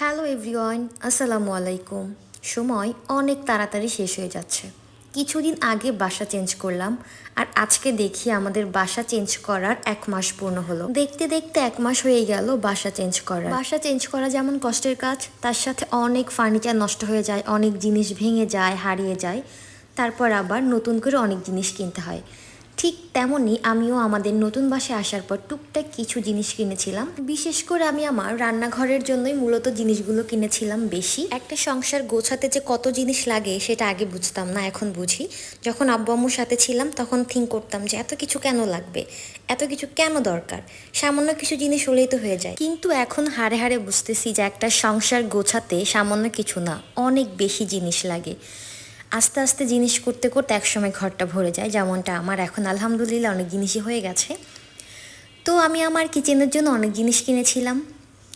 Hello everyone, আসসালামু আলাইকুম। সময় অনেক তাড়াতাড়ি শেষ হয়ে যাচ্ছে। কিছুদিন আগে বাসা চেঞ্জ করলাম, আর আজকে দেখি আমাদের বাসা চেঞ্জ করার এক মাস পূর্ণ হলো। দেখতে দেখতে এক মাস হয়ে গেল বাসা চেঞ্জ করার। বাসা চেঞ্জ করা যেমন কষ্টের কাজ, তার সাথে অনেক ফার্নিচার নষ্ট হয়ে যায়, অনেক জিনিস ভেঙে যায়, হারিয়ে যায়। তারপর আবার নতুন করে অনেক জিনিস কিনতে হয়। ঠিক তেমনই আমিও আমাদের নতুন বাসায় আসার পর টুকটাক কিছু জিনিস কিনেছিলাম। বিশেষ করে আমি আমার রান্নাঘরের জন্যই মূলত জিনিসগুলো কিনেছিলাম বেশি। একটা সংসার গোছাতে যে কত জিনিস লাগে সেটা আগে বুঝতাম না, এখন বুঝি। যখন আব্বু আম্মুর সাথে ছিলাম তখন থিঙ্ক করতাম যে এত কিছু কেন লাগবে? এত কিছু কেন দরকার? সামান্য কিছু জিনিস হলেই তো হয়ে যায়। কিন্তু এখন হাড়ে হাড়ে বুঝতেছি যে একটা সংসার গোছাতে সামান্য কিছু না, অনেক বেশি জিনিস লাগে। আস্তে আস্তে জিনিস করতে করতে একসময় ঘরটা ভরে যায়। যেমনটা আমার এখন আলহামদুলিল্লাহ অনেক জিনিসই হয়ে গেছে। তো আমি আমার কিচেনের জন্য অনেক জিনিস কিনেছিলাম।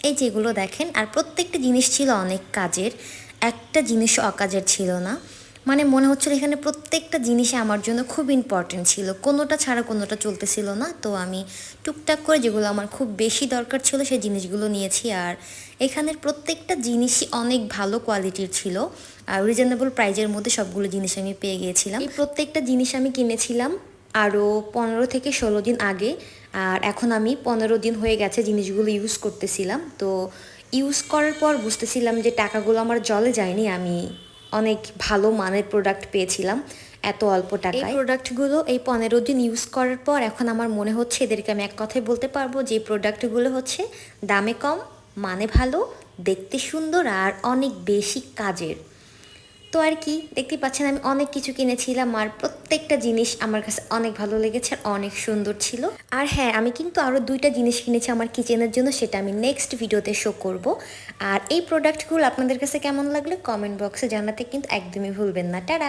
এই যেগুলো দেখেন, আর প্রত্যেকটা জিনিস ছিল অনেক কাজের। একটা জিনিস অকাজের ছিল না। মানে মনে হচ্ছিল এখানে প্রত্যেকটা জিনিসই আমার জন্য খুব ইম্পর্টেন্ট ছিল। কোনোটা ছাড়া কোনোটা চলতেছিল না। তো আমি টুকটাক করে যেগুলো আমার খুব বেশি দরকার ছিল সেই জিনিসগুলো নিয়েছি। আর এখানের প্রত্যেকটা জিনিসই অনেক ভালো কোয়ালিটির ছিল। আর রিজনেবল প্রাইজের মধ্যে সবগুলো জিনিস আমি পেয়ে গিয়েছিলাম। প্রত্যেকটা জিনিস আমি কিনেছিলাম আরও পনেরো থেকে ষোলো দিন আগে। আর এখন আমি পনেরো দিন হয়ে গেছে জিনিসগুলো ইউজ করতেছিলাম। তো ইউজ করার পর বুঝতেছিলাম যে টাকাগুলো আমার জলে যায়নি, আমি অনেক ভালো মানের প্রোডাক্ট পেয়েছিলাম এত অল্প টাকায়। এই প্রোডাক্টগুলো এই পনেরো দিন ইউজ করার পর এখন আমার মনে হচ্ছে এদেরকে আমি এক কথায় বলতে পারব যে প্রোডাক্টগুলো হচ্ছে দামে কম মানে ভালো দেখতে সুন্দর আর অনেক বেশি কাজের। তো আর কি দেখতে পাচ্ছেন আমি অনেক কিছু কিনেছিলাম আর প্রত্যেকটা জিনিস আমার কাছে অনেক ভালো লেগেছে আর অনেক সুন্দর ছিল। আর হ্যাঁ আমি কিন্তু আরও দুইটা জিনিস কিনেছি আমার কিচেনের জন্য, সেটা আমি নেক্সট ভিডিওতে শো করব। আর এই প্রোডাক্টগুলো আপনাদের কাছে কেমন লাগল কমেন্ট বক্সে জানাতে কিন্তু একদমই ভুলবেন না। টাটা!